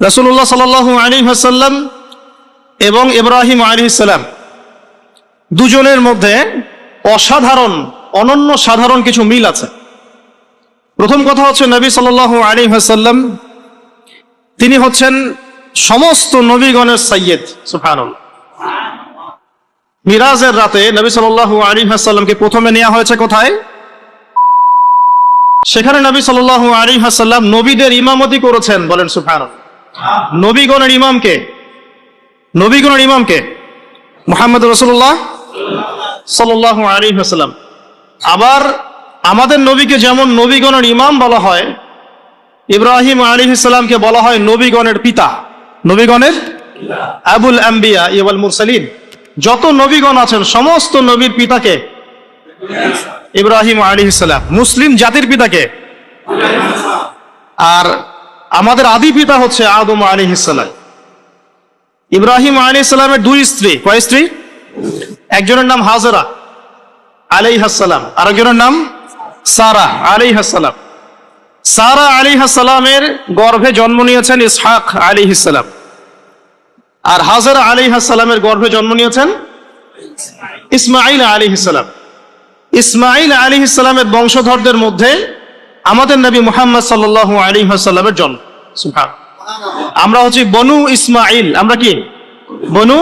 রাসুল্লাহ সাল আলী হাসাল্লাম এবং ইব্রাহিম আলী দুজনের মধ্যে অসাধারণ, অনন্য সাধারণ কিছু মিল আছে। প্রথম কথা হচ্ছে নবী সাল আলী হাসাল্লাম তিনি হচ্ছেন সমস্ত নবীগণের সৈয়দ সুফানুল মিরাজের রাতে নবী সাল আলী হাসাল্লামকে প্রথমে নেওয়া হয়েছে কোথায়? সেখানে নবী সাল আলী হাসাল্লাম নবীদের ইমামতি করেছেন, বলেন সুফান নবীগণের ইমামকে নবীগণের ইমামকে, মোহাম্মদ রসুল্লাহ সাল আলী হাসাল্লাম আবার আমাদের নবীকে যেমন নবীগণের ইমাম বলা হয়, ইব্রাহিম আলী ইসলামকে বলা হয় নবীগণের পিতা নবীগণের আবুল আম্বিয়া ইবাল মুরসালিন। যত নবীগণ আছেন, সমস্ত নবীর পিতাকে ইব্রাহিম আলী ইসলাম মুসলিম জাতির পিতাকে। আর আমাদের আদি পিতা হচ্ছে আদম আলী ইসলাম ইব্রাহিম আলী ইসলামের দুই স্ত্রী। কয় স্ত্রী? একজনের নাম হাজরা আলাই হাসালাম আরেকজনের নাম সারা আলী হাসালাম সারা আলী হাসালামের গর্ভে জন্ম নিয়েছেন ইসহাক আলী ইসলাম আর হাজরা আলী হাসালামের গর্ভে জন্ম নিয়েছেন ইসমাইল আলী ইসলাম ইসমাইল আলী ইসলামের বংশধরদের মধ্যে আমাদের নবী মুহাম্মদ সাল্লাহ আলী হাসাল্লামের জন্ম। সুবহান। আমরা হচ্ছি বনু ইসমাইল আমরা কি? বনু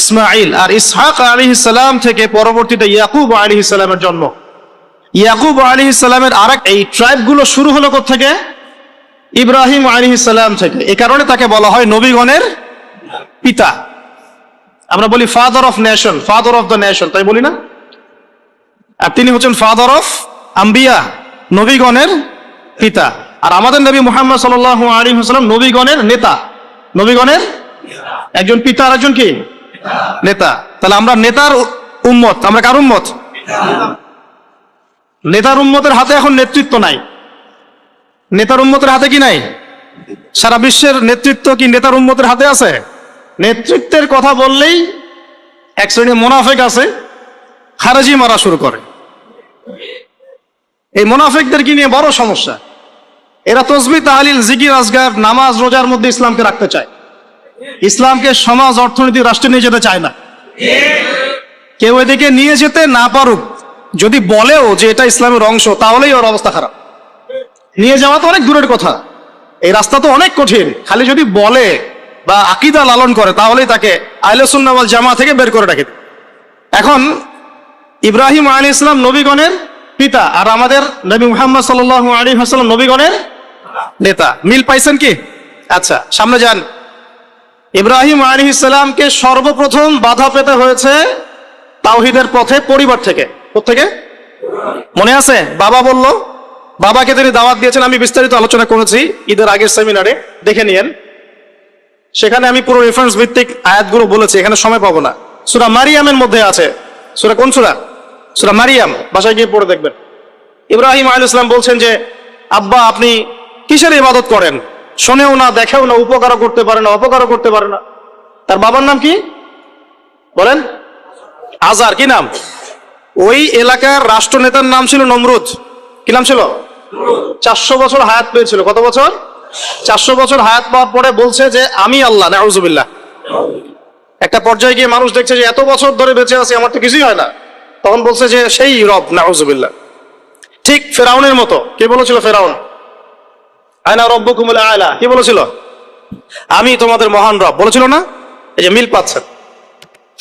ইসমাইল আর ইসহাক আলী ইসলাম থেকে পরবর্তীতে ইয়াকুব আলী ইসলামের জন্ম। ইয়াকুব আলী ইসলামের আরেক এই ট্রাইবগুলো শুরু হলো থেকে ইব্রাহিম আলী ইসলাম থেকে। এ কারণে তাকে বলা হয় নবীগণের পিতা। আমরা বলি father of nation father of the nation তাই বলি না? আর তিনি হচ্ছেন ফাদার অফ আম্বিয়া। নবীগণের পিতা। আর আমাদের নবী মোহাম্মদ সাল আলী হাসলাম নবীগণের নেতা। নবীগণের? একজন পিতা আর একজন কি? নেতা। তাহলে আমরা নেতার উম্মত। আমরা কার উম্মত? নেতার উম্মতের হাতে এখন নেতৃত্ব নাই। নেতার উম্মতের হাতে কি নাই? সারা বিশ্বের নেতৃত্ব কি নেতার উম্মতের হাতে আছে? নেতৃত্বের কথা বললেই এক শ্রেণি মোনাফেক আছে, খারাজি মারা শুরু করে। এই মোনাফেকদেরকে নিয়ে বড় সমস্যা? এরা তসবি, তাহলিল, জিকির, আজগার, নামাজ, রোজার মধ্যে ইসলামকে রাখতে চায়। ইসলামকে সমাজ, অর্থনীতি, রাষ্ট্রে নিয়ে যেতে চায় না। কেউ এদিকে নিয়ে যেতে না পারুক, যদি বলেও যে এটা ইসলামের অংশ, তাহলেই ওর অবস্থা খারাপ। নিয়ে যাওয়া তো অনেক দূরের কথা। এই রাস্তা তো অনেক কঠিন। খালি যদি বলে বা আকিদা লালন করে, তাহলেই তাকে আইলসুন্নাওয়াল জামা থেকে বের করে রাখে এখন ইব্রাহিম আলী ইসলাম নবীগণের পিতা আর আমাদের নবী মুহাম্মদ সাল আলী হাসালাম নবীগণের নেতা। মিল পাইছেন কি? আচ্ছা সামনে যান। ইব্রাহিম আলী ইসলামকে সর্বপ্রথম বাধা পেতে হয়েছে তাওহিদের পথে পরিবার থেকে। থেকে মনে আছে? বাবা বলল, বাবাকে তিনি দাওয়াত দিয়েছেন, আমি বিস্তারিত আলোচনা করেছি ঈদের আগের সেমিনারে, দেখে নিয়েন। সেখানে আমি পুরো রেফারেন্স ভিত্তিক আয়াতগুলো বলেছি, এখানে সময় পাবো না। সুরা মারিয়ামের মধ্যে আছে। সুরা কোন সুরা? সুরা মারিয়াম, বাসায় গিয়ে পড়ে দেখবেন। ইব্রাহিম আল ইসলাম বলছেন যে, আব্বা, আপনি কিসের ইবাদত করেন? শোনেও না, দেখেও না, উপকারও করতে পারে না, অপকারও করতে পারে না। তার বাবার নাম কি? বলেন। আজার কি নাম? ওই এলাকার রাষ্ট্রনেতার নাম ছিল নমরুদ। কি নাম ছিল? চারশো বছর হায়াত পেয়েছিল। কত বছর? চারশো বছর হায়াত পাওয়ার পরে বলছে যে, আমি আল্লাহ, নাউজুবিল্লাহ। একটা পর্যায়ে গিয়ে মানুষ দেখছে যে, এত বছর ধরে বেঁচে আছে, আমার তো কিছুই হয় না। তখন বলছে যে, সেই রব, নাউজুবিল্লাহ। ঠিক ফেরাউনের মতো। কে বলেছিল ফেরাউন? আয়না রব্ব কুমুল আয়লা কি বলেছিল? আমি তোমাদের মহান রব। বলেছিল না? এই যে মিল পাচ্ছেন।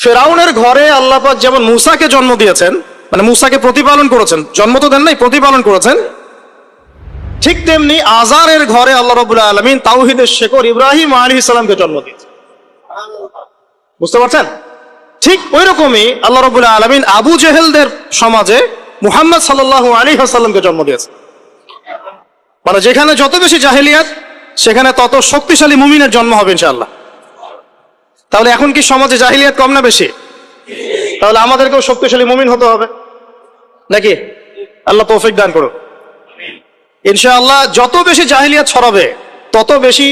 ফেরাউনের ঘরে আল্লাপাক যেমন মুসাকে জন্ম দিয়েছেন মানে মুসাকে প্রতিপালন করেছেন, জন্ম তো দেন নাই, প্রতিপালন করেছেন, ঠিক তেমনি আজারের ঘরে আল্লাহ রবুল্লাহ আলমিন তাওহিদের শেখর ইব্রাহিম আলী ইসলামকে জন্ম দিয়েছেন। বুঝতে পারছেন? ঠিক ওই রকমই আল্লাহ রবুল্লাহ আলমিন আবু জেহেলদের সমাজে মুহাম্মদ সাল্লাহ আলী হাসাল্লামকে জন্ম দিয়েছে। মানে যেখানে যত বেশি জাহেলিয়াত, সেখানে তত শক্তিশালী মুমিনের জন্ম হবে ইনশাল্লাহ তাহলে এখন কি সমাজে জাহিলিয়াত কম না বেশি? তাহলে আমাদেরকেও শক্তিশালী মুমিন হতে হবে। নাকি? আল্লাহ তৌফিক দান করুন ইনশাআল্লাহ যত বেশি জাহিলিয়াত ছড়াবে, তত বেশি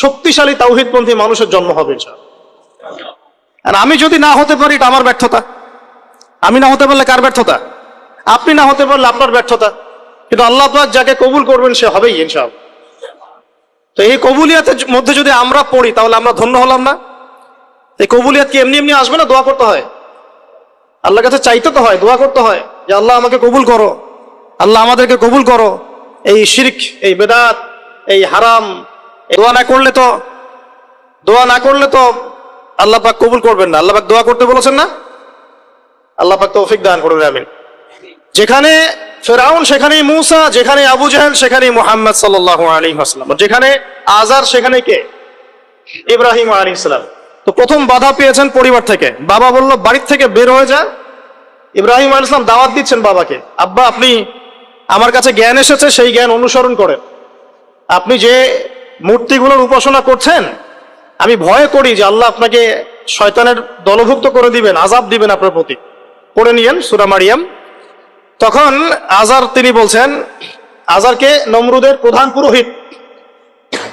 শক্তিশালী তাওহিদপন্থী মানুষের জন্ম হবে ইনশাআল্লাহ। আর আমি যদি না হতে পারি, এটা আমার ব্যর্থতা। আমি না হতে পারলে কার ব্যর্থতা? আপনি না হতে পারলে আপনার ব্যর্থতা। কিন্তু আল্লাহ পাক যাকে কবুল করবেন, সে হবেই, ইনশাআল্লাহ। তো এই কবুলিয়াতের মধ্যে যদি আমরা পড়ি, তাহলে আমরা ধন্য হলাম না? এই কবুলিয়াত কি এমনি এমনি আসবে না? দোয়া করতে হয়। আল্লাহর কাছে চাইতে তো হয়, দোয়া করতে হয় যে, আল্লাহ, আমাকে কবুল করো। আল্লাহ, আমাদেরকে কবুল করো। এই শিরক, এই বেদাত, এই হারাম দোয়া না করলে তো, দোয়া না করলে তো আল্লাহ পাক কবুল করবেন না। আল্লাহ পাক দোয়া করতে বলেছেন না? আল্লাহ পাক তৌফিক দান করুন, আমিন। যেখানে ফেরাউন, সেখানেই মুসা, যেখানে আবু জাহেল, সেখানেই মোহাম্মদ সাল্লাহ আলী আসসালাম যেখানে আজার সেখানে কে? ইব্রাহিম আলী ইসলাম তো প্রথম বাধা পেয়েছেন পরিবার থেকে। বাবা বলল, বাড়ির থেকে বের হয়ে যা। ইব্রাহিম আলী ইসলাম দাওয়াত দিচ্ছেন বাবাকে। আব্বা, আপনি আমার কাছে জ্ঞান এসেছে, সেই জ্ঞান অনুসরণ করেন। আপনি যে মূর্তিগুলোর উপাসনা করছেন আমি ভয় করি যে আল্লাহ আপনাকে শয়তানের দলভুক্ত করে দিবেন আজাব দিবেন আপনার প্রতি। পড়ে নিয়েন সুরা মারিয়াম। তখন আজার তিনি বলছেন আজারকে নমরুদের প্রধান পুরোহিত।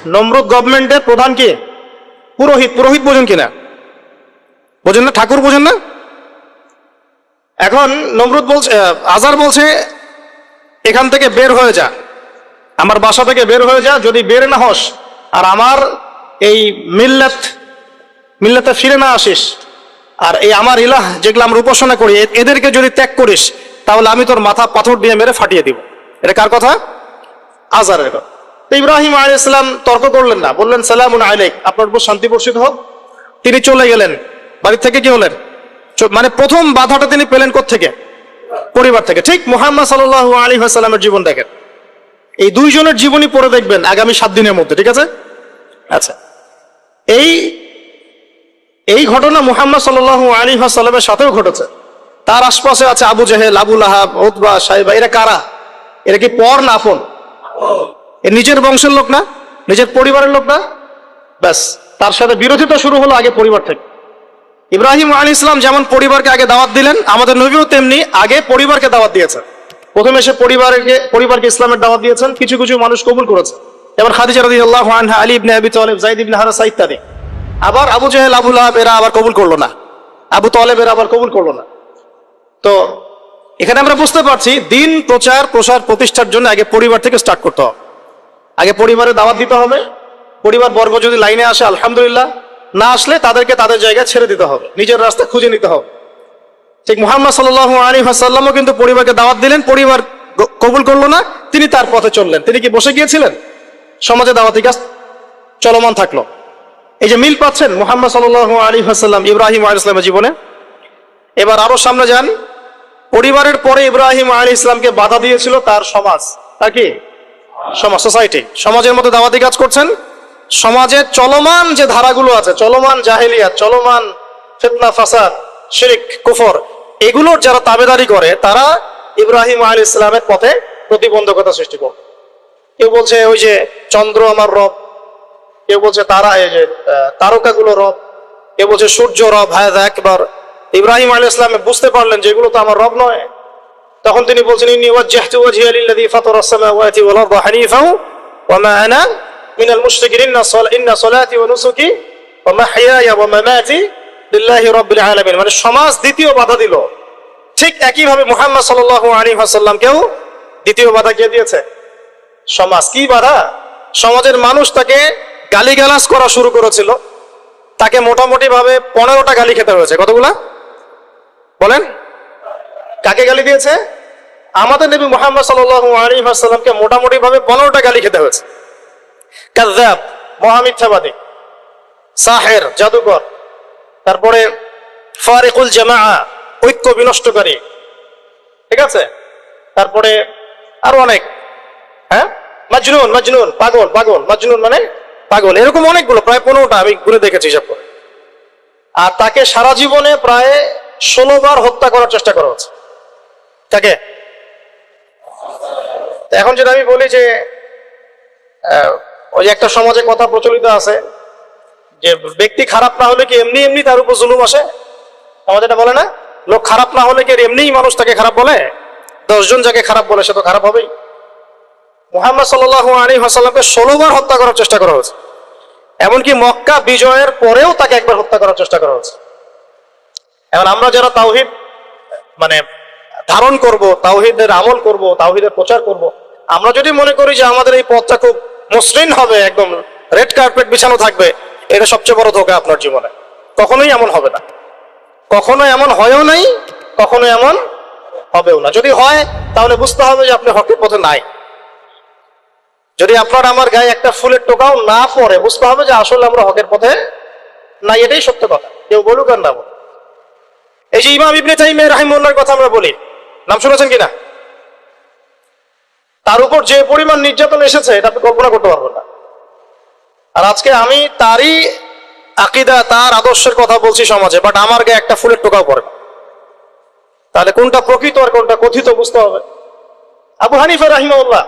নমরুদ গভর্নমেন্টের প্রধান কি? পুরোহিত। পুরোহিত বোঝেন কিনা? বোঝেন না? ঠাকুর বোঝেন না? এখন নমরুদ বলছে আজার বলছে, এখান থেকে বের হয়ে যা। আমার বাসা থেকে বের হয়ে যা। যদি বের না হস, আর আমার এই মিল্লাত মিল্লাতে ফিরে না আসিস। আর এই আমার ইলাহ যেগুলো আমরা উপাসনা করি এদেরকে যদি ত্যাগ করিস, তাহলে আমি তোর মাথা পাথর দিয়ে মেরে ফাটিয়ে দিব। এটা কার কথা? আজারের কথা। তো ইব্রাহিম আলী ইসলাম তর্ক করলেন না। বললেন সালাম আলাইক। আপনার উপর শান্তি বর্ষিত হোক। তিনি চলে গেলেন। বাড়ি থেকে কি হলেন? মানে প্রথম বাধাটা তিনি পেলেন থেকে পরিবার থেকে। ঠিক মোহাম্মদ সাল আলী সাল্লামের জীবন দেখেন। এই দুইজনের জীবনী পড়ে দেখবেন আগামী সাত দিনের মধ্যে। ঠিক আছে? আচ্ছা। এই এই ঘটনা মুহাম্মদ সাল আলী সাল্লামের সাথেও ঘটেছে। তার আশপাশে আছে আবু জাহেল আবুল আহাব ওতবা সাহেবা এরা কারা? এরা কি পর না আপন? এ নিজের বংশের লোক না? নিজের পরিবারের লোক না? ব্যাস, তার সাথে বিরোধিতা শুরু হলো আগে পরিবার থেকে। ইব্রাহিম আলী ইসলাম যেমন পরিবারকে আগে দাওয়াত দিলেন, আমাদের নবীও তেমনি আগে পরিবারকে দাওয়াত দিয়েছেন। প্রথমে সে পরিবারকে পরিবারকে ইসলামের দাওয়াত দিয়েছেন, কিছু কিছু মানুষ কবুল করেছে। এবার খাদিজা রাদিয়াল্লাহু আনহা, আলী জাইদ ইবনে ইত্যাদি। আবার আবু জাহেল, আবু লাহাব এরা আবার কবুল করল না। আবু তালেব এরা আবার কবুল করল না। তো এখানে আমরা বুঝতে পারছি, দিন প্রচার, প্রসার, প্রতিষ্ঠার জন্য আগে পরিবার থেকে স্টার্ট করতে হবে। আগে পরিবারে দাওয়াত দিতে হবে। পরিবার বর্গ যদি লাইনে আসে, আলহামদুলিল্লাহ। না আসলে তাদেরকে তাদের জায়গায় ছেড়ে দিতে হবে। নিজের রাস্তা খুঁজে নিতে হবে। ঠিক মোহাম্মদ সাল আলী হাসাল্লামও কিন্তু পরিবারকে দাওয়াত দিলেন, পরিবার কবুল করল না। তিনি তার পথে চললেন। তিনি কি বসে গিয়েছিলেন? সমাজে দাওয়াতি কাজ চলমান থাকল। এই যে মিল পাচ্ছেন মোহাম্মদ সাল আলী হাসাল্লাম ইব্রাহিম আলী ইসলামের জীবনে, এবার আরও সামনে যান। পরিবারের পরে ইব্রাহিম আলী ইসলামকে বাধা দিয়েছিল তার সমাজ। তা কি? সমাজ, সোসাইটি। সমাজের মধ্যে দাওয়াতি কাজ করছেন। সমাজে চলমান যে ধারাগুলো আছে, চলমান জাহেলিয়া চলমান ফিতনা, ফাসাদ, শিরিক, কুফর, এগুলোর যারা তাবেদারি করে, তারা ইব্রাহিম আলী ইসলামের পথে প্রতিবন্ধকতা সৃষ্টি করে কেউ বলছে, ওই যে চন্দ্র আমার রব। কেউ বলছে, তারা এই যে তারকাগুলো রব। কেউ বলছে, সূর্য রব হ্যাঁ একবার ইব্রাহিম আলী ইসলামে বুঝতে পারলেন যে এগুলো তো আমার রব নয়। তখন তিনি বলছেন মিনাল ইন্না মানে সমাজ দ্বিতীয় বাধা দিল। ঠিক একই ভাবে মুহাম্মদ সাল্লাল্লাহু আলাইহি ওয়াসাল্লামকেও দ্বিতীয় বাধা কে দিয়েছে? সমাজ কি বাধা? সমাজের মানুষ তাকে গালিগালাজ করা শুরু করেছিল। তাকে মোটামুটি ভাবে পনেরোটা গালি খেতে হয়েছে। কতগুলা? বলেন। কাকে গালি দিয়েছে? আমাদের নবী মোহাম্মদ ওয়াসাল্লামকে মোটামুটি ভাবে পনেরোটা গালি খেতে হয়েছে। কাযযাব মহামিথ্যাবাদী সাহের, জাদুকর, তারপরে ফারিকুল জামা ঐক্য বিনষ্টকারী, ঠিক আছে? তারপরে আরও অনেক। হ্যাঁ? মাজনুন মাজনুন, পাগল পাগল, মাজনুন মানে পাগল। এরকম অনেকগুলো, প্রায় পনেরোটা, আমি ঘুরে দেখেছি হিসাব করে। আর তাকে সারা জীবনে প্রায় ষোলো হত্যা করার চেষ্টা করা হচ্ছে। তাকে? এখন যেটা আমি বলি যে ওই একটা সমাজে কথা প্রচলিত আছে যে, ব্যক্তি খারাপ না হলে কি এমনি এমনি তার উপর জুলুম আসে? আমাদের এটা বলে না? লোক খারাপ না হলে কি এমনিই মানুষ তাকে খারাপ বলে? দশজন যাকে খারাপ বলে সে তো খারাপ হবেই। মোহাম্মদ সাল্লাহ আলী হাসাল্লামকে ষোলোবার হত্যা করার চেষ্টা করা হয়েছে। এমনকি মক্কা বিজয়ের পরেও তাকে একবার হত্যা করার চেষ্টা করা হয়েছে। এখন আমরা যারা তাওহিদ মানে ধারণ করব, তাওহিদের আমল করব, তাওহিদের প্রচার করব, আমরা যদি মনে করি যে আমাদের এই পথটা খুব মসৃণ হবে, একদম রেড কার্পেট বিছানো থাকবে, এটা সবচেয়ে বড় ধোকা আপনার জীবনে। কখনোই এমন হবে না। কখনো এমন হয়ও নাই, কখনো এমন হবেও না। যদি হয়, তাহলে বুঝতে হবে যে আপনি হকের পথে নাই। যদি আপনার আমার গায়ে একটা ফুলের টোকাও না পড়ে, বুঝতে হবে যে আসলে আমরা হকের পথে নাই, এটাই সত্য কথা। কেউ বলুক আর না বলুক। এই যে ইমাম ইবনে তাইমিয়া রাহিমুল্লাহর কথা আমরা বলি, নাম শুনেছেন কিনা? তার উপর যে পরিমাণ নির্যাতন এসেছে, এটা আপনি কল্পনা করতে পারবেন না। আর আজকে আমি তারই আকিদা, তার আদর্শের কথা বলছি সমাজে বাট আমার গায়ে একটা ফুলের টোকাও পড়ে তাহলে কোনটা প্রকৃত আর কোনটা কথিত বুঝতে হবে। আবু হানিফা রাহিমাউল্লাহ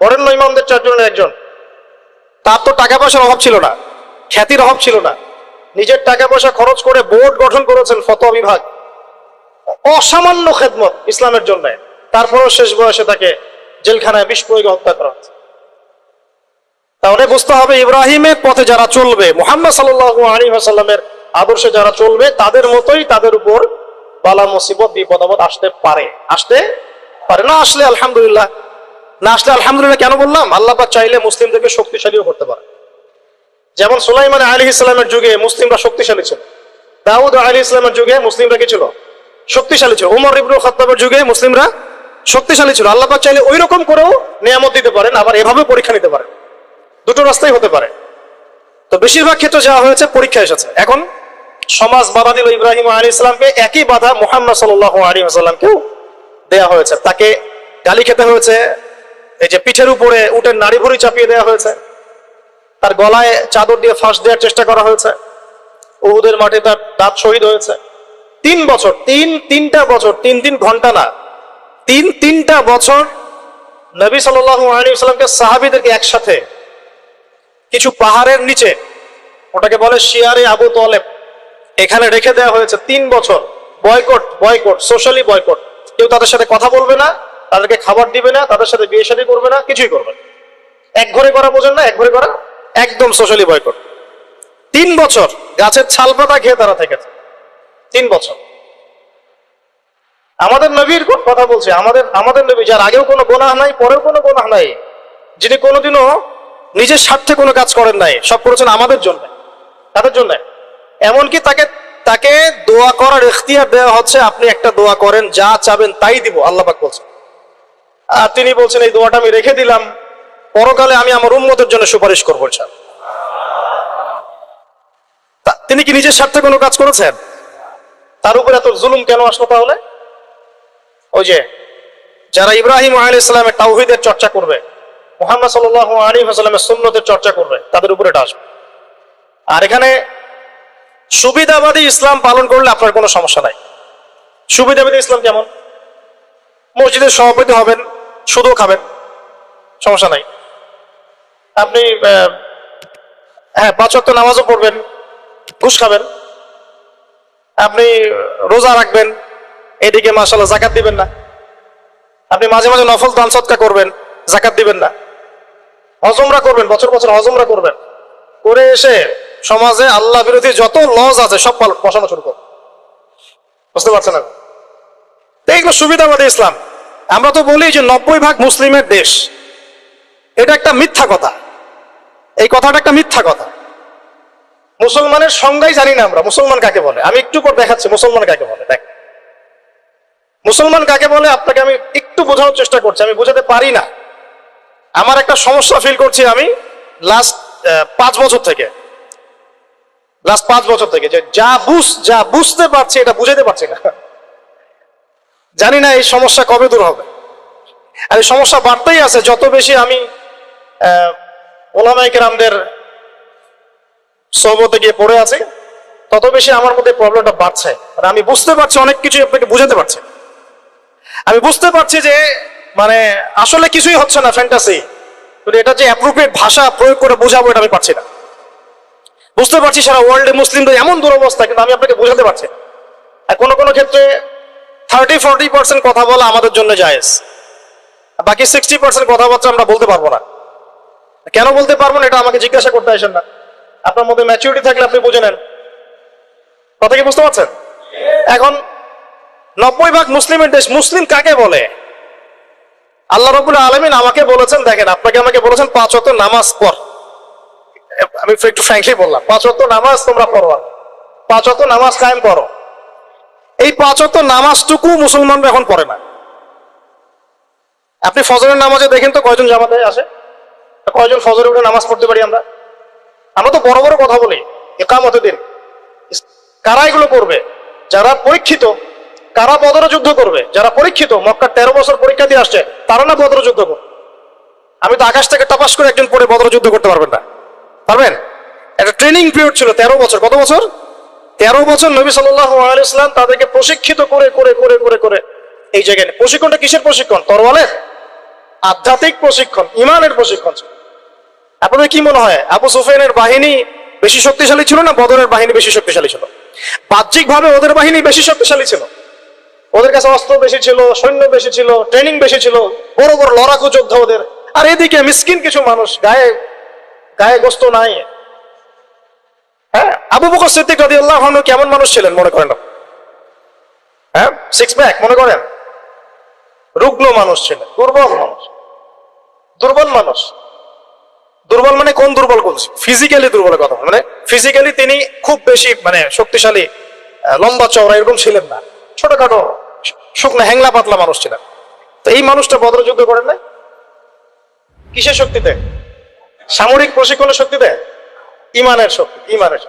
বরেণ্য ইমামদের চারজনের একজন। তার তো টাকা পয়সার অভাব ছিল না, খ্যাতির অভাব ছিল না। নিজের টাকা পয়সা খরচ করে বোর্ড গঠন করেছেন ফতোয়া বিভাগ। অসামান্য খেদমত ইসলামের জন্য। তারপরেও শেষ বয়সে তাকে জেলখানায় প্রয়োগে হত্যা করা হয়েছে তাহলে বুঝতে হবে ইব্রাহিমের পথে যারা চলবে, মোহাম্মদ সাল্লাহ আলী আসাল্লামের আদর্শে যারা চলবে, তাদের মতোই তাদের উপর বালা মুসিবত, বিপদ আসতে পারে। আসতে পারে না আসলে, আলহামদুলিল্লাহ। না আসলে আলহামদুলিল্লাহ কেন বললাম? আল্লাহ পাক চাইলে মুসলিমদেরকে শক্তিশালীও করতে পারে। যেমন সুলাইমান আলী ইসলামের যুগে মুসলিমরা শক্তিশালী ছিল। দাউদ আলী ইসলামের যুগে মুসলিমরা কি ছিল? শক্তিশালী ছিল। উমর ইবনুল খাত্তাবের যুগে মুসলিমরা শক্তিশালী ছিল। আল্লাহ চাইলে ওই রকম করেও নিয়ামত দিতে পারেন, আবার এভাবে পরীক্ষা নিতে পারেন। দুটো রাস্তাই হতে পারে। তো বেশিরভাগ ক্ষেত্রে যাওয়া হয়েছে, পরীক্ষা এসেছে। এখন সমাজ বাধা দিল ইব্রাহিম আলী ইসলামকে একই বাধা মোহাম্মদ সাল্লাহ আলী আসাল্লামকেও দেয়া হয়েছে। তাকে গালি খেতে হয়েছে এই যে পিঠের উপরে উটের নাড়ি ভুড়ি চাপিয়ে দেওয়া হয়েছে। তার গলায় চাদর দিয়ে ফাঁস দেওয়ার চেষ্টা করা হয়েছে। উহুদের মাঠে তার দাঁত শহীদ হয়েছে। তিন বছর, তিন, তিনটা বছর, তিন তিন ঘণ্টা না, তিন, তিনটা বছর নবী সাল্লামকে সাহাবিদেরকে একসাথে কিছু পাহাড়ের নিচে, ওটাকে বলে শিয়ারে আবু তোলেব, এখানে রেখে দেওয়া হয়েছে তিন বছর। Boycott boycott socially boycott. কেউ তাদের সাথে কথা বলবে না তাদেরকে খাবার দিবে না, তাদের সাথে বিয়ে শাদী করবে না, কিছুই করবে না। এক ঘরে করা বোঝেন না, এক ঘরে করা একদম সোশ্যালি বয়কট তিন বছর গাছের ছাল পাতা খেয়ে তারা থেকেছে। তিন বছর। আমাদের নবীর কথা বলছে, আমাদের আমাদের নবী, যার আগেও কোনো গোনাহ নাই, পরেও কোনো গোনাহ নাই, যিনি কোনোদিনও নিজের স্বার্থে কোনো কাজ করেন নাই, সব করেছেন আমাদের জন্য। তাদের জন্য। এমনকি তাকে তাকে দোয়া করার এখতিয়ার দেওয়া হচ্ছে, আপনি একটা দোয়া করেন, যা চাবেন তাই দিব, আল্লাহ বলছেন। তিনি বলছেন, এই দোয়াটা আমি রেখে দিলাম। পরকালে আমি আমার উন্মতের জন্য সুপারিশ করব তিনি কি নিজের স্বার্থে কোনো কাজ করেছেন? তার উপর এত জুলুম কেন আসলো তাহলে? ওই যে, যারা ইব্রাহিম আলী ইসলামের তাওহিদের চর্চা করবে, মোহাম্মদ সাল আলী হাসালামের সুন্নতের চর্চা করবে, তাদের উপরে এটা আসবে আর এখানে সুবিধাবাদী ইসলাম পালন করলে আপনার কোনো সমস্যা নাই। সুবিধাবাদী ইসলাম কেমন? মসজিদের সভাপতি হবেন শুধু খাবেন। সমস্যা নাই। আপনি হ্যাঁ পাঁচ ওয়াক্ত নামাজও পড়বেন, ঘুষ খাবেন। আপনি রোজা রাখবেন, এদিকে মাসাল্লাহ জাকাত দিবেন না। আপনি মাঝে মাঝে নফল দান সৎকা করবেন জাকাত দিবেন না। হজমরা করবেন, বছর বছর হজমরা করবেন। করে এসে সমাজে আল্লাহ বিরোধী যত লজ আছে, সব বসানো শুরু করবেন বুঝতে পারছেন এগুলো সুবিধাবাদী ইসলাম। আমরা তো বলি যে নব্বই ভাগ মুসলিমের দেশ। এটা একটা মিথ্যা কথা। এই কথাটা একটা মিথ্যা কথা। মুসলমানের সংজ্ঞাই জানি না আমরা। মুসলমান কাকে বলে? আমি একটু পর দেখাচ্ছি মুসলমান কাকে বলে। দেখ। মুসলমান কাকে বলে? আপনাকে আমি একটু বোঝানোর চেষ্টা করছি। আমি বোঝাতে পারি না। আমার একটা সমস্যা ফিল করছি আমি লাস্ট পাঁচ বছর থেকে। লাস্ট পাঁচ বছর থেকে যে যা বুঝ, যা বুঝতে পারছি, এটা বুঝাতে পারছি না। জানি না এই সমস্যা কবে দূর হবে। আর এই সমস্যা বাড়তেই আছে, যত বেশি আমি ওলামাইকে রামদের সহবতে গিয়ে পড়ে আছি, তত বেশি আমার মধ্যে প্রবলেমটা বাড়ছে। আর আমি বুঝতে পারছি, অনেক কিছু আপনাকে বুঝাতে পারছি। আমি বুঝতে পারছি যে মানে আসলে কিছুই হচ্ছে না ফ্যান্টাসি কিন্তু এটা যে অ্যাপ্রোপ্রিয়েট ভাষা প্রয়োগ করে বোঝাবো এটা আমি পারছি না। বুঝতে পারছি সারা ওয়ার্ল্ডে মুসলিমদের এমন দুরবস্থা, কিন্তু আমি আপনাকে বোঝাতে পারছি না। আর কোনো কোনো ক্ষেত্রে থার্টি, ফোরটি পার্সেন্ট কথা বলা আমাদের জন্য জায়েজ। বাকি সিক্সটি পার্সেন্ট কথাবার্তা আমরা বলতে পারব না। কেন বলতে পারব না, এটা আমাকে জিজ্ঞাসা করতে আসেন না। আপনার মধ্যে ম্যাচুরিটি থাকলে আপনি বুঝে নেন। কথা কি বুঝতে পারছেন? এখন নব্বই ভাগ মুসলিমের দেশ, মুসলিম কাকে বলে? আল্লাহ রবুল আলমিন আমাকে বলেছেন, দেখেন, আপনাকে আমাকে বলেছেন, পাঁচ অত নামাজ পড়। আমি একটু ফ্র্যাঙ্কলি বললাম, পাঁচ ওয়াক্ত নামাজ তোমরা পড়ো। পাঁচ ওয়াক্ত নামাজ কায়েম করো। এই পাঁচ ওয়াক্ত নামাজটুকু মুসলমানরা এখন পড়ে না। আপনি ফজরের নামাজে দেখেন তো কয়জন জামাতে আসে? কয়জন ফজরে উঠে নামাজ পড়তে পারি আমরা? আমরা তো বড় বড় কথা বলি একামতে দিন। কারা এগুলো করবে যারা পরীক্ষিত, কারা বদর যুদ্ধ করবে? যারা পরীক্ষিত, মক্কার তেরো বছর পরীক্ষা দিয়ে আসছে, তারা না বদর যুদ্ধ করবে? আমি তো আকাশ থেকে টাপাস করে একজন পরে বদর যুদ্ধ করতে পারবেন না। পারবেন? একটা ট্রেনিং পিরিয়ড ছিল তেরো বছর। কত বছর? তেরো বছর নবী সাল্লাম তাদেরকে প্রশিক্ষিত করে করে করে করে করে এই জায়গায় প্রশিক্ষণটা কিসের প্রশিক্ষণ? তরওয়ালের? আধ্যাত্মিক প্রশিক্ষণ, ইমানের প্রশিক্ষণ। আপনাদের কি মনে হয়? আবু সুফিয়ানের বাহিনী বেশি শক্তিশালী ছিল না বদরের বাহিনী বেশি শক্তিশালী ছিল? বাহ্যিক ভাবে ওদের বাহিনী বেশি শক্তিশালী ছিল। ওদের কাছে অস্ত্র বেশি ছিল, সৈন্য বেশি ছিল ট্রেনিং বেশি ছিল, বড় বড় লড়াকু যোদ্ধা ওদের। আর এদিকে মিসকিন কিছু মানুষ, গায়ে গায়ে গোস্ত নাই। হ্যাঁ? আবু বকর সিদ্দিক রাদিয়াল্লাহু আনহু কেমন মানুষ ছিলেন মনে করেন হ্যাঁ? সিক্স প্যাক মনে করেন? রুগ্ন মানুষ ছিলেন, দুর্বল মানুষ। দুর্বল মানুষ। দুর্বল মানে কোন দুর্বল বলছি ফিজিক্যালি দুর্বলের কথা মানে ফিজিক্যালি তিনি খুব বেশি মানে শক্তিশালী লম্বা চওড়া এরকম ছিলেন না। ছোটখাটো, শুকনো, হ্যাংলা পাতলা মানুষ ছিলেন। তো এই মানুষটা বদর যুদ্ধ করেন না কিসের শক্তিতে? সামরিক প্রশিক্ষণের শক্তিতে? ইমানের শক্তি, ইমানের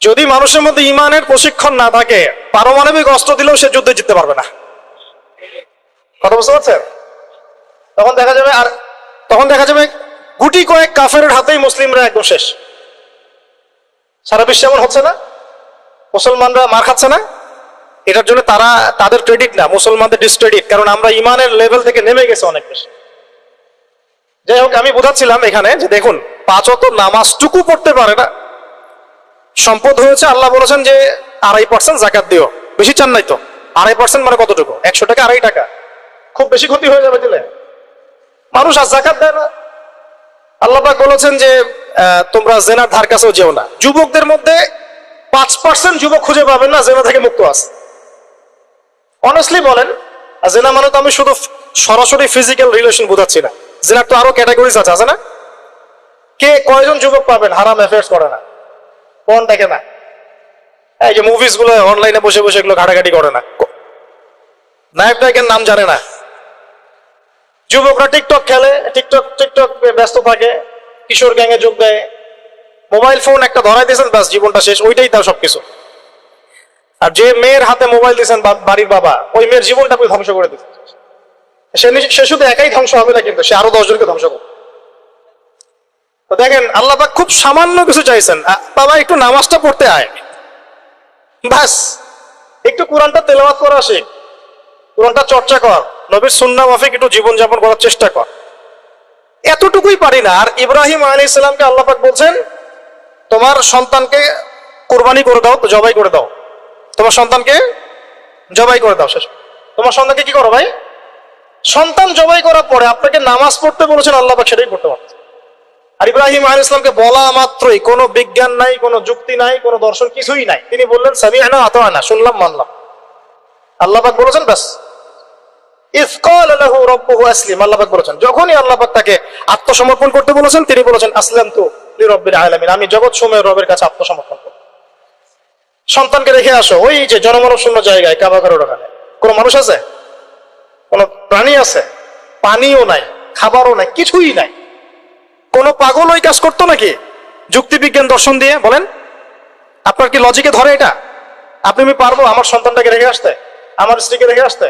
যদি মানুষের মধ্যে ইমানের প্রশিক্ষণ না থাকে, পারমাণবিক অস্ত্র দিলেও সে যুদ্ধে জিততে পারবে না। কথা বুঝতে পারছেন? তখন দেখা যাবে আর তখন দেখা যাবে গুটি কয়েক কাফের হাতেই মুসলিমরা একদম শেষ। সারা বিশ্বে এমন হচ্ছে না? মুসলমানরা মার খাচ্ছে না? এটার জন্য তারা তাদের ক্রেডিট না, মুসলমানদের ডিসক্রেডিট কারণ আমরা ইমানের লেভেল থেকে নেমে গেছে অনেক বেশি। যাই হোক, আমি বোঝাচ্ছিলাম এখানে যে দেখুন পাঁচ অত নামাজটুকু পড়তে পারে না। সম্পদ হয়েছে, আল্লাহ বলেছেন যে আড়াই পার্সেন্ট জাকাত দিও। বেশি চান নাই তো? আড়াই পার্সেন্ট মানে কতটুকু? একশো টাকা, আড়াই টাকা। খুব বেশি ক্ষতি হয়ে যাবে দিলে। মানুষ আর জাকাত দেয় না। আল্লাহ বলেছেন যে তোমরা জেনার ধার কাছেও যেও না। যুবকদের মধ্যে পাঁচ পার্সেন্ট যুবক খুঁজে পাবেন না, জেনা থেকে মুক্ত আছে। অনেস্টলি বলেন জেনা মানে তো আমি শুধু সরাসরি ফিজিক্যাল রিলেশন বোঝাচ্ছি না। জেনার তো আরও ক্যাটাগরিজ আছে আছে না? কে কয়জন যুবক পাবেন? হারাম অ্যাফেয়ার্স করে না। কোন দেখে না। এই যে মুভিজগুলো অনলাইনে বসে বসে এগুলো ঘাটাঘাটি করে না। নায়ক নায়কের নাম জানে না। যুবকরা টিকটক খেলে টিকটক টিকটক ব্যস্ত থাকে, কিশোর গ্যাংয়ে যোগ দেয়। মোবাইল ফোন একটা ধরাই দিয়েছেন, ব্যাস, জীবনটা শেষ। ওইটাই তার সবকিছু। আর যে মেয়ের হাতে মোবাইল দিয়েছেন বাড়ির বাবা, ওই মেয়ের জীবনটা ধ্বংস করে দিচ্ছে সে শুধু একাই ধ্বংস হবে না কিন্তু, সে আরও দশজনকে ধ্বংস করবে। তো দেখেন, আল্লাহ পাক খুব সামান্য কিছু চাইছেন। বাবা, একটু নামাজটা পড়তে আয়। বাস, একটু কোরআনটা তেলাওয়াত করা আসে। কোরআনটা চর্চা কর। নবীর সুন্না মাফিক একটু জীবনযাপন করার চেষ্টা কর। এতটুকুই পারি না। আর ইব্রাহিম আলী ইসলামকে আল্লাহ পাক বলছেন, তোমার সন্তানকে কোরবানি করে দাও, জবাই করে দাও। তোমার সন্তানকে জবাই করে দাও, শেষ। তোমার সন্তানকে কি করো ভাই? সন্তান জবাই করার পরে আপনাকে নামাজ পড়তে বলেছেন আল্লাপাক সেটাই পড়তে পারছে আর ইব্রাহিম আলী ইসলামকে বলা মাত্রই, কোনো বিজ্ঞান নাই, কোনো যুক্তি নাই, কোনো দর্শন কিছুই নাই। তিনি বললেন সামি না আতো না শুনলাম, মানলাম। আল্লাহ পাক বলেছেন ব্যাস ইফকাল লাহু রব্বুহু আসলিম আল্লাহ পাক বলেছেন। যখনই আল্লাহ পাক তাকে আত্মসমর্পণ করতে বলেছেন, তিনি বলেছেন আসলাম তো লিরব্বিল আলামিন আমি জগৎ সময়ের রবের কাছে আত্মসমর্পণ করব। সন্তানকে রেখে আসো, ওই যে জনমানব শূন্য জায়গায় কাবাঘরের ওখানে। কোনো মানুষ আছে? কোনো প্রাণী আছে? পানিও নাই, খাবারও নাই, কিছুই নাই। কোনো পাগল ওই কাজ করতো নাকি? যুক্তিবিজ্ঞান দর্শন দিয়ে, বলেন। আপনার কি লজিকে ধরে এটা? আপনি আমি পারব আমার সন্তানটাকে রেখে আসতে, আমার স্ত্রীকে রেখে আসতে।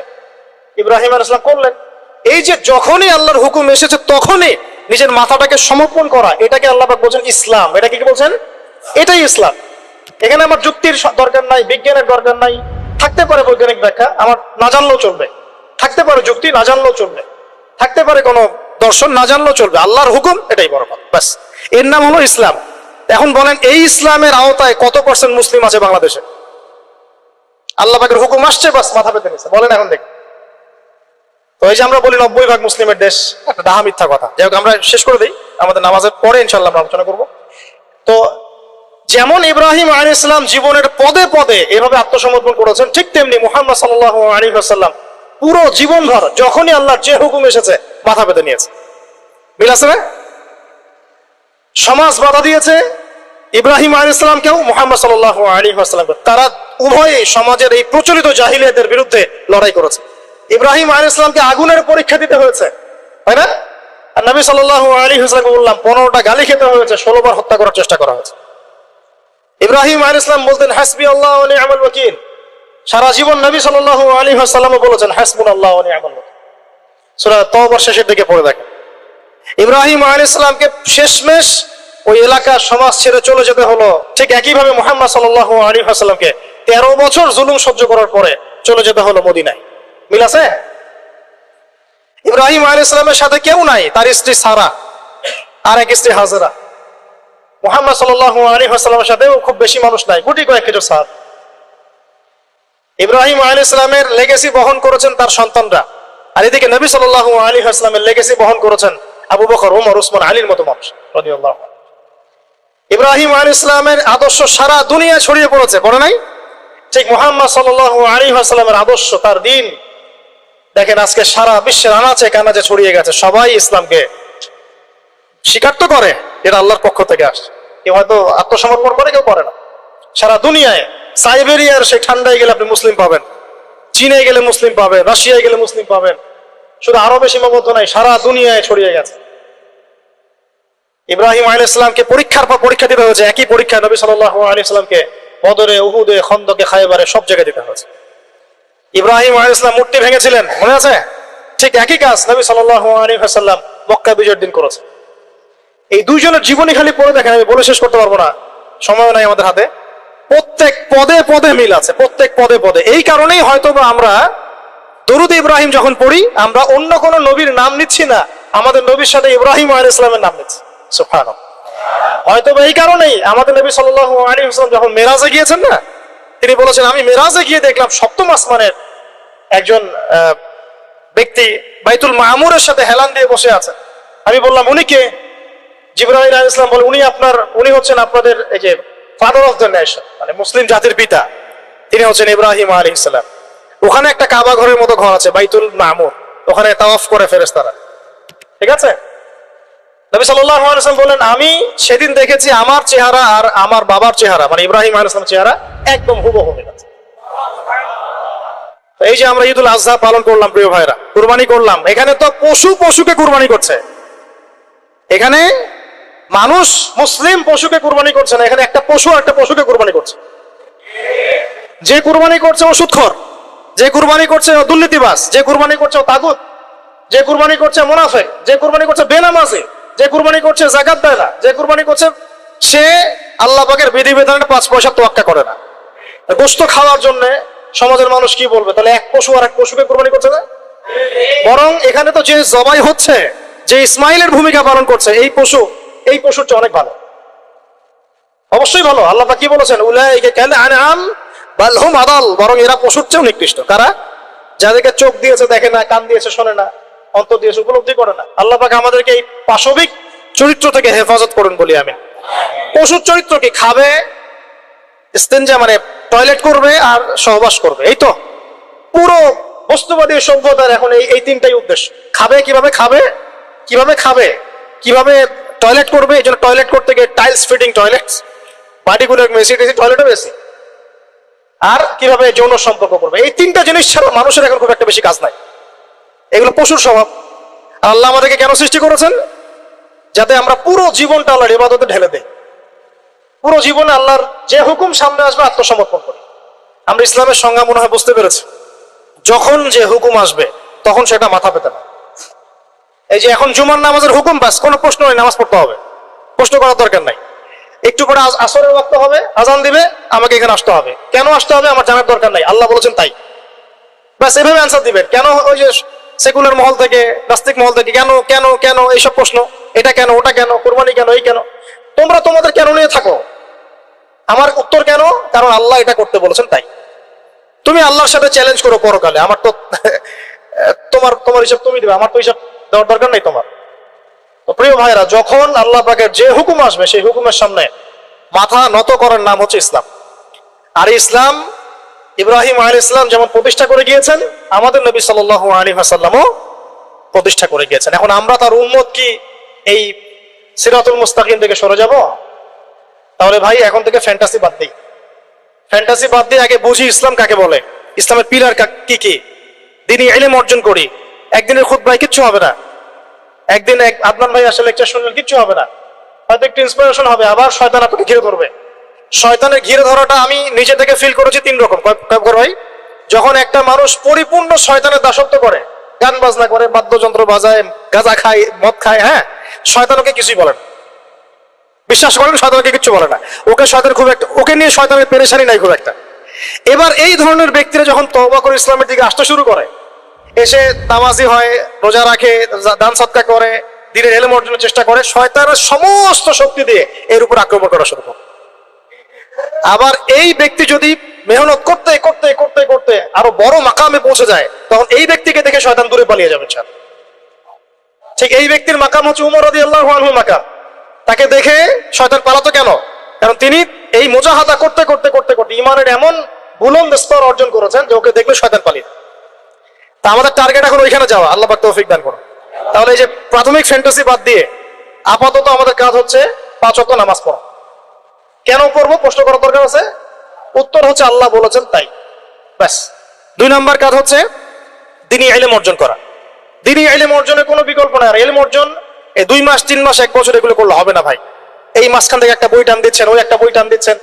ইব্রাহিম আল ইসলাম করলেন। এই যে যখনই আল্লাহর হুকুম এসেছে, তখনই নিজের মাথাটাকে সমর্পণ করা, এটাকে আল্লাহ বলছেন ইসলাম। এটা কি বলছেন? এটাই ইসলাম। এখানে আমার যুক্তির দরকার নাই, বিজ্ঞানের দরকার নাই। থাকতে পারে বৈজ্ঞানিক ব্যাখ্যা, আমার না জানলেও চলবে। থাকতে পারে যুক্তি, না জানলেও চলবে। থাকতে পারে কোনো দর্শন না জানলেও চলবে। আল্লাহর হুকুম, এটাই বড় কথা। ব্যাস। এর নাম হলো ইসলাম। এখন বলেন, এই ইসলামের আওতায় কত পার্সেন্ট মুসলিম আছে বাংলাদেশে? আল্লাহ পাকের হুকুম আসছে বাস মাথা পেতে নিচ্ছে বলেন এখন দেখ। তো এই যে আমরা বলি নব্বই ভাগ মুসলিমের দেশ, একটা ডাহা মিথ্যা কথা। যাই হোক, আমরা শেষ করে দিই। আমাদের নামাজের পরে ইনশাল্লাহ আমরা আলোচনা করব। তো যেমন ইব্রাহিম আলী ইসলাম জীবনের পদে পদে এভাবে আত্মসমর্পণ করেছেন, ঠিক তেমনি মুহাম্মদ সাল্লাহ আলী আসাল্লাম পুরো জীবন জীবনভর যখনই আল্লাহর যে হুকুম এসেছে মাথা পেতে নিয়েছে। মিল আছে না? সমাজ বাধা দিয়েছে ইব্রাহিম আলী ইসলামকেও মোহাম্মদ সাল আলী আসসালামকে তারা উভয়ে সমাজের এই প্রচলিত জাহিলিয়াতের বিরুদ্ধে লড়াই করেছে। ইব্রাহিম আলী ইসলামকে আগুনের পরীক্ষা দিতে হয়েছে। তাই না? আর নবী সাল আলী হাসলামকে বললাম, পনেরোটা গালি খেতে হয়েছে, ষোলোবার হত্যা করার চেষ্টা করা হয়েছে। ইব্রাহিম আলী ইসলাম বলতেন, হাসবি আল্লাহ আমল ওয়াকিল। সারা জীবন নবী সাল আলী হাসাল্লামও বলেছেন হাসবুন আল্লাহ সুরা তওবার শেষের দিকে পড়ে দেখেন। ইব্রাহিম আলী ইসলামকে শেষমেশ ওই এলাকার সমাজ ছেড়ে চলে যেতে হলো। ঠিক একইভাবে মোহাম্মদ সাল আলী হাসাল্লামকে তেরো বছর জুলুম সহ্য করার পরে চলে যেতে হলো মদিনায়। মিল আছে? ইব্রাহিম আলী ইসলামের সাথে কেউ নাই, তার স্ত্রী সারা আর এক স্ত্রী হাজারা। মোহাম্মদ সাল আলী হাসাল্লামের সাথেও খুব বেশি মানুষ নাই, গুটি কয়েক কিছু সার ইব্রাহিম আলী ইসলামের লেগেসি বহন করেছেন তার সন্তানরা। আর এদিকে নবী সাল আলী হাসলামের লেগেসি বহন করেছেন আবু বকর ওমর উসমান, আলীর মতো মানুষ ইব্রাহিম আলী ইসলামের আদর্শ সারা দুনিয়া ছড়িয়ে পড়েছে, পড়ে নাই? ঠিক মোহাম্মদ সাল আলী হাসলামের আদর্শ, তার দিন। দেখেন আজকে সারা বিশ্বের আনাচে কানাচে ছড়িয়ে গেছে, সবাই ইসলামকে স্বীকার তো করে, এটা আল্লাহর পক্ষ থেকে আসছে। কেউ হয়তো আত্মসমর্পণ করে, কেউ করে না। সারা দুনিয়ায় সাইবেরিয়ার সেই ঠান্ডায় গেলে আপনি মুসলিম পাবেন। চীনে গেলে মুসলিম পাবেন, রাশিয়ায় গেলে মুসলিম পাবেন। শুধু আরবে সীমাবদ্ধ নাই, সারা দুনিয়ায় ছড়িয়ে গেছে। ইব্রাহিম আলী পরীক্ষার পর পরীক্ষা দিতে হয়েছে, একই পরীক্ষা নবী সাল আলী বদরে, উহুদে, খন্দকে খাইবারে সব জায়গায় দিতে হয়েছে। ইব্রাহিম আলী মূর্তি ভেঙেছিলেন, মনে আছে? ঠিক একই কাজ নবী সাল আলী হাসাল্লাম মক্কা বিজয়ের দিন করেছে। এই দুইজনের জীবনী খালি পড়ে দেখেন, আমি বলে শেষ করতে পারব না। সময় নাই আমাদের হাতে। প্রত্যেক পদে পদে মিল আছে, প্রত্যেক পদে পদে। এই কারণেই হয়তো আমরা দরুদ ইব্রাহিম যখন পড়ি, আমরা অন্য কোন নবীর নাম নিচ্ছি না, আমাদের নবীর সাথে ইব্রাহিম আলী ইসলামের নাম নিচ্ছি। সুফান হয়তো এই কারণেই আমাদের নবী সাল আলী ইসলাম যখন মেরাজে গিয়েছেন না, তিনি বলেছেন, আমি মেরাজে গিয়ে দেখলাম সপ্তম আসমানের একজন ব্যক্তি বাইতুল মামুরের সাথে হেলান দিয়ে বসে আছেন আমি বললাম, উনি কে? জিব্রাহিম আলী ইসলাম বলে, উনি আপনার, উনি হচ্ছেন আপনাদের এই যে ফাদার অফ দ্য নেশন মানে মুসলিম জাতির পিতা, তিনি হচ্ছেন ইব্রাহিম আলী ইসলাম ওখানে একটা কাবা ঘরের মতো ঘর আছে, বাইতুল মামুর। ওখানে তাওয়াফ করে ফেরেস্তারা ঠিক আছে? নবী সাল্লাল্লাহু আলাইহি ওয়াসাল্লাম বলেন আমি সেদিন দেখেছি আমার চেহারা আর আমার বাবার চেহারা। মানে ইব্রাহিম আলাইহিস সালামের চেহারা একদম হুবহু আছে তো এই যে আমরা ঈদুল আজহা পালন করলাম, প্রিয় ভাইরা, কুরবানি করলাম। এখানে তো পশু পশুকে কুরবানি করছে। এখানে মানুষ মুসলিম পশুকে কুরবানি করছে না, এখানে একটা পশু একটা পশুকে কুরবানি করছে। যে কুরবানি করছে ও সুৎখর, যে কুরবানি করছে ও দুর্নীতিবাস যে কুরবানি করছে ও তাগুত, যে কুরবানি করছে মুনাফে যে কুরবানি করছে বেনামাজি, যে কুরবানি করছে জাকাত দেয় না, যে কুরবানি করছে, সে আল্লাহ পাকের বিধি বিধানের পাঁচ পয়সা তোয়াক্কা করে না। গোস্ত খাওয়ার জন্য সমাজের মানুষ কি বলবে? তাহলে এক পশু আর এক পশুকে কুরবানি করছে না? বরং এখানে তো যে জবাই হচ্ছে, যে ইসমাইলের ভূমিকা পালন করছে, এই পশু এই পশুর চেয়ে অনেক ভালো। অবশ্যই ভালো। আল্লাহ কি বলেছেন? বরং এরা পশুর চেয়েও নিকৃষ্ট। কারা? যাদেরকে চোখ দিয়েছে দেখে না, কান দিয়েছে শোনে না, অন্তর দিয়েছে উপলব্ধি করে না। আল্লাহ আমাদেরকে এই পাশবিক চরিত্র থেকে হেফাজত করুন বলি আমি। পশুর চরিত্র কি? খাবে মানে টয়লেট করবে আর সহবাস করবে। এই তো। পুরো বস্তুবাদী সভ্যতার এখন এই এই তিনটাই উদ্দেশ্য। খাবে কীভাবে? খাবে কীভাবে খাবে? কীভাবে টয়লেট করবে? এই জন্য টয়লেট করতে গিয়ে টাইলস ফিটিং টয়লেট বাড়িগুলো মেসি টেসি টয়লেটও বেশি। আর কীভাবে যৌন সম্পর্ক করবে? এই তিনটা জিনিস ছাড়া মানুষের এখন খুব একটা বেশি কাজ নাই। এগুলো পশুর স্বভাব। আল্লাহ আমাদেরকে কেন সৃষ্টি করেছেন? যাতে আমরা পুরো জীবনটা আল্লাহর ইবাদতে ঢেলে দেই। পুরো জীবনে আল্লাহর যে হুকুম সামনে আসবে, আত্মসমর্পণ করি। আমরা ইসলামের সংজ্ঞা মনে হয় বুঝতে পেরেছি। যখন যে হুকুম আসবে, তখন সেটা মাথা পেতে না। এই যে এখন জুমার নামাজের হুকুম ব্যাস কোনো প্রশ্ন নেই, নামাজ পড়তে হবে। প্রশ্ন করার দরকার নাই। একটু পরে আসরের ওয়াক্ত হবে, আজান দিবে, আমাকে এখানে আসতে হবে। কেন আসতে হবে আমার জানার দরকার নাই, আল্লাহ বলেছেন তাই। ব্যাস, এভাবে অ্যান্সার দিবেন। কেন ওই যে সেকুলার মহল থেকে, নাস্তিক মহল থেকে, কেন কেন কেন, এইসব প্রশ্ন, এটা কেন, ওটা কেন, কোরবানি কেন, এই কেন? তোমরা তোমাদের কেন নিয়ে থাকো? আমার উত্তর কেন? কারণ আল্লাহ এটা করতে বলেছেন তাই। তুমি আল্লাহর সাথে চ্যালেঞ্জ করো পরকালে। আমার তো, তোমার তোমার হিসাব তুমি দিবে, আমার তো হিসাব দেওয়ার দরকার নেই তোমার। তো প্রিয় ভাইরা যখন আল্লাহ পাকের যে হুকুম আসবে, সেই হুকুমের সামনে মাথা নত করার নাম হচ্ছে ইসলাম। আর ইসলাম, ইব্রাহিম আলী ইসলাম যেমন প্রতিষ্ঠা করে গিয়েছেন, আমাদের নবী সাল আলী হাসাল্লামও প্রতিষ্ঠা করে গিয়েছেন। এখন আমরা তার উন্মত কি এই সিরাতুল মুস্তাকিম থেকে সরে যাব? তাহলে ভাই, এখন থেকে ফ্যান্টাসি বাদ দিই। ফ্যান্টাসি বাদ দিয়ে আগে বুঝি ইসলাম কাকে বলে? ইসলামের পিলার কি কি দিনই এলেম অর্জন করি। একদিনের খুদ ভাই কিচ্ছু হবে না। একদিন এক আদনান ভাই আসলে লেকচার শুনলেন, কিচ্ছু হবে না। হয়তো একটু ইন্সপিরেশন হবে, আবার শয়তান আপনাকে ঘিরে ধরবে। শয়তানের ঘিরে ধরাটা আমি নিজে থেকে ফিল করেছি তিন রকম। কয়- কয় ভাই? যখন একটা মানুষ পরিপূর্ণ শয়তানের দাসত্ব করে, গান বাজনা করে, বাদ্যযন্ত্র বাজায়, গাঁজা খায়, মদ খায় হ্যাঁ? শয়তান ওকে কিছুই বলে না। বিশ্বাস করেন শয়তানকে কিছু বলে না। ওকে শয়তান খুব একটা ওকে নিয়ে শয়তানের পেরেশানি নাই খুব একটা। এবার এই ধরনের ব্যক্তিরা যখন তওবা করে ইসলামের দিকে আসতে শুরু করে এসে নামাজি হয়, রোজা রাখে দান সৎকা করে, দিনের এলেম অর্জনের চেষ্টা করে, শয়তানের সমস্ত শক্তি দিয়ে এর উপর আক্রমণ করা শুরু আবার এই ব্যক্তি যদি মেহনত করতে করতে করতে করতে আরও বড় মাকামে পৌঁছে যায়, তখন এই ব্যক্তিকে দেখে শয়তান দূরে পালিয়ে যাবে ছাড় ঠিক এই ব্যক্তির মাকাম হচ্ছে উমর আদি আল্লাহ মাকাম। তাকে দেখে শয়তান পালাতো কেন? কারণ তিনি এই মোজাহাদা করতে করতে করতে করতে ইমানের এমন বুলন্দ স্তর অর্জন করেছেন যে ওকে দেখলে শয়তান পালিয়ে। তা আমাদের টার্গেট এখন ওইখানে যাওয়া। আল্লাহ পাক তৌফিক দান করুন। তাহলে এই যে প্রাথমিক ফ্যান্টাসি বাদ দিয়ে আপাতত আমাদের কাজ হচ্ছে পাঁচ ওয়াক্ত নামাজ পড়া। কেন পড়ব? প্রশ্ন করার দরকার আছে। উত্তর হচ্ছে আল্লাহ বলেছেন তাই। ব্যাস। দুই নাম্বার কাজ হচ্ছে দিনই এলেম অর্জন করা। দিনই এলেম অর্জনের কোনো বিকল্প নাই। আর এলেম অর্জন এই দুই মাস, তিন মাস, এক বছর এগুলো করলে হবে না ভাই। এই মাঝখান থেকে একটা বই টান দিচ্ছেন, ওই একটা বই টান দিচ্ছেন।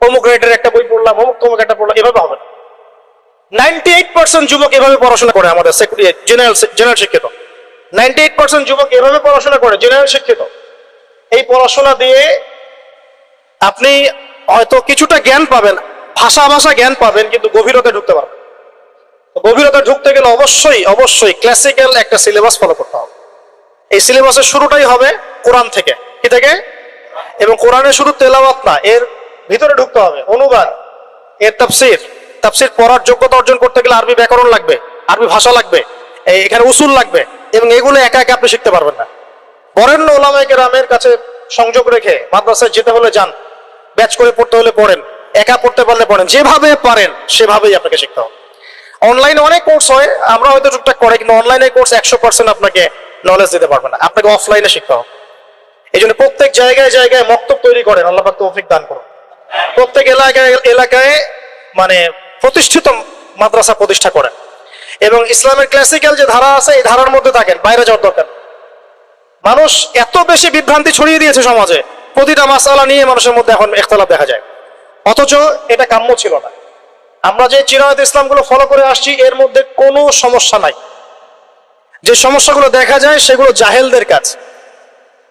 অমুক রেটের একটা বই পড়লাম, অমুক, তমুক একটা পড়লাম, এভাবে হবে না। নাইনটি এইট পার্সেন্ট যুবক এভাবে পড়াশোনা করে আমাদের জেনারেল শিক্ষিত। নাইনটি এইট পার্সেন্ট যুবক এভাবে পড়াশোনা করে জেনারেল শিক্ষিত। এই পড়াশোনা দিয়ে আপনি হয়তো কিছুটা জ্ঞান পাবেন, ভাষা ভাষা জ্ঞান পাবেন, কিন্তু গভীরতা ঢুকতে পারবেন গভীরতা ঢুকতে গেলে অবশ্যই অবশ্যই ক্লাসিক্যাল একটা সিলেবাস ফলো করতে হবে। এই সিলেবাসের শুরুটাই হবে কোরআন থেকে। কি থেকে? এবং কোরআনের শুধু তেলাওয়াত না, এর ভিতরে ঢুকতে হবে। অনুবাদ, এর তাফসির তাফসির পড়ার যোগ্যতা অর্জন করতে গেলে আরবি ব্যাকরণ লাগবে, আরবি ভাষা লাগবে এখানে উসুল লাগবে, এবং এগুলো একা একা আপনি শিখতে পারবেন না। বরেণ্য ওলামায় কেরামের কাছে সংযোগ রেখে মাদ্রাসায় যেতে হলে যান, ব্যাচ করে পড়তে হলে পড়েন, একা পড়তে পারলে পড়েন, যেভাবে পারেন সেভাবেই আপনাকে শিখতে হবে। অনলাইনে অনেক কোর্স হয়, আমরা হয়তো টুকটাক করে, কিন্তু অনলাইনে কোর্স একশো পার্সেন্ট আপনাকে নলেজ দিতে পারবে না, আপনাকে অফলাইনে শিখতে হবে। এই জন্য প্রত্যেক জায়গায় জায়গায় মক্তব তৈরি করেন, আল্লাহ তৌফিক দান করুন। প্রত্যেক এলাকায় এলাকায় মানে প্রতিষ্ঠিত মাদ্রাসা প্রতিষ্ঠা করেন। এবং ইসলামের ক্লাসিক্যাল যে ধারা আছে, এই ধারার মধ্যে থাকেন, বাইরে যাওয়ার দরকার মানুষ এত বেশি বিভ্রান্তি ছড়িয়ে দিয়েছে সমাজে, প্রতিটা মাসালা নিয়ে মানুষের মধ্যে এখন একতলাপ দেখা যায়। অথচ এটা কাম্য ছিল না। আমরা যে চিরায়ত ইসলামগুলো ফলো করে আসছি, এর মধ্যে কোনো সমস্যা নাই। যে সমস্যাগুলো দেখা যায়, সেগুলো জাহেলদের কাজ।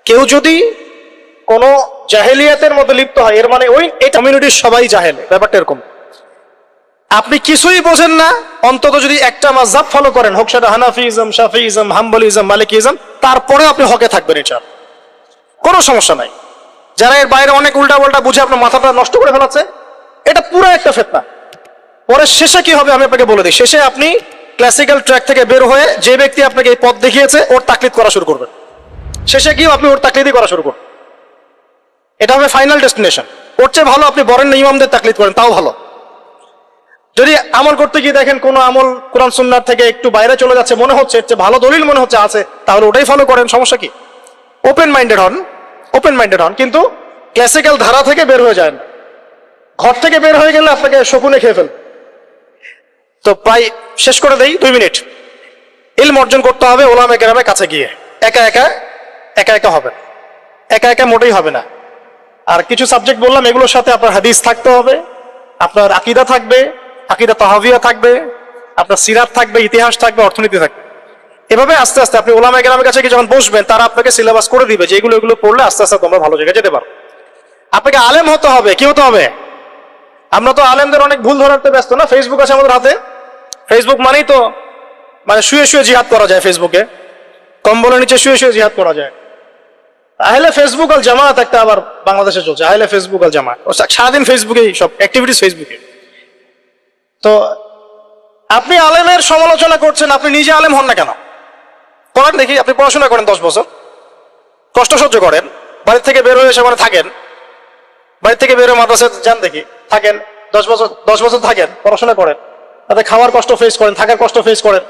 কেউ যদি কোনো জাহেলিয়াতের মধ্যে লিপ্ত হয়, এর মানে ওই, এই কমিউনিটির সবাই জাহেল, ব্যাপারটা এরকম। আপনি কিছুই বোঝেন না, অন্তত যদি একটা মাঝাব ফলো করেন, হোক সেটা হানাফিজম, শাফিজম, হাম্বলিজম, মালিকিজম তারপরে আপনি হকে থাকবেন এটা কোনো সমস্যা নাই। যারা এর বাইরে অনেক উল্টা পাল্টা বুঝে আপনার মাথাটা নষ্ট করে ফেলাচ্ছে, এটা পুরো একটা ফেতনা। পরে শেষে কি হবে আমি আপনাকে বলে দিই। শেষে আপনি ক্লাসিক্যাল ট্র্যাক থেকে বের হয়ে যে ব্যক্তি আপনাকে এই পথ দেখিয়েছে, ওর তাকলিদ করা শুরু করবেন। শেষে গিয়েও আপনি ওর তাকলিদই করা শুরু করুন। এটা হবে ফাইনাল ডেস্টিনেশন ওর চেয়ে ভালো আপনি বরেন ইমামদের তাকলিদ করেন, তাও ভালো। যদি আমল করতে গিয়ে দেখেন কোনো আমল কোরআন সুন্নার থেকে একটু বাইরে চলে যাচ্ছে, মনে হচ্ছে চেয়ে ভালো দলিল মনে হচ্ছে আছে, তাহলে ওটাই ফলো করেন, সমস্যা কি? ওপেন মাইন্ডেড হন ওপেন মাইন্ডেড হন, কিন্তু ক্লাসিক্যাল ধারা থেকে বের হয়ে যায় না ঘর থেকে বের হয়ে গেলে আপনাকে শকুনে খেয়ে ফেল। তো প্রায় শেষ করে দেই, দুই মিনিট। ইলম অর্জন করতে হবে ওলামে গ্রামের কাছে গিয়ে। একা একা একা একা হবে একা একা মোটেই হবে না। আর কিছু সাবজেক্ট বললাম, এগুলোর সাথে আপনার হাদিস থাকতে হবে, আপনার আকিদা থাকবে আকিদা তাহাবিয়া থাকবে, আপনার সিরাত থাকবে, ইতিহাস থাকবে, অর্থনীতি থাকবে। এভাবে আস্তে আস্তে আপনি ওলামা গ্রামের কাছে যখন বসবেন, তারা আপনাকে সিলেবাস করে দিবে, যে এগুলো এগুলো পড়লে আস্তে আস্তে তোমরা ভালো জায়গায় যেতে পারো। আপনাকে আলেম হতে হবে, কি হতে হবে? আমরা তো আলেমদের অনেক ভুল ধরাতে ব্যস্ত না ফেসবুক আছে আমাদের হাতে। ফেসবুক মানেই তো মানে শুয়ে শুয়ে জিহাদ করা যায় ফেসবুকে কম্বলের নিচে শুয়ে শুয়ে জিহাদ করা যায়। আহলে ফেসবুক আল জামাত একটা আবার বাংলাদেশে চলছে, আহলে ফেসবুক আল জামাত। সারাদিন ফেসবুকেই সব অ্যাক্টিভিটিস ফেসবুকে তো আপনি আলেমের সমালোচনা করছেন, আপনি নিজে আলেম হন না কেন? করেন দেখি, আপনি পড়াশোনা করেন দশ বছর, কষ্ট সহ্য করেন বাড়ি থেকে বের হয়ে সেখানে থাকেন বাড়ি থেকে বের হয়ে মাদ্রাসে যান দেখি, থাকেন, দশ বছর দশ বছর থাকেন, পড়াশোনা করেন, তাতে খাওয়ার কষ্ট ফেস করেন, থাকার কষ্ট ফেস করেন।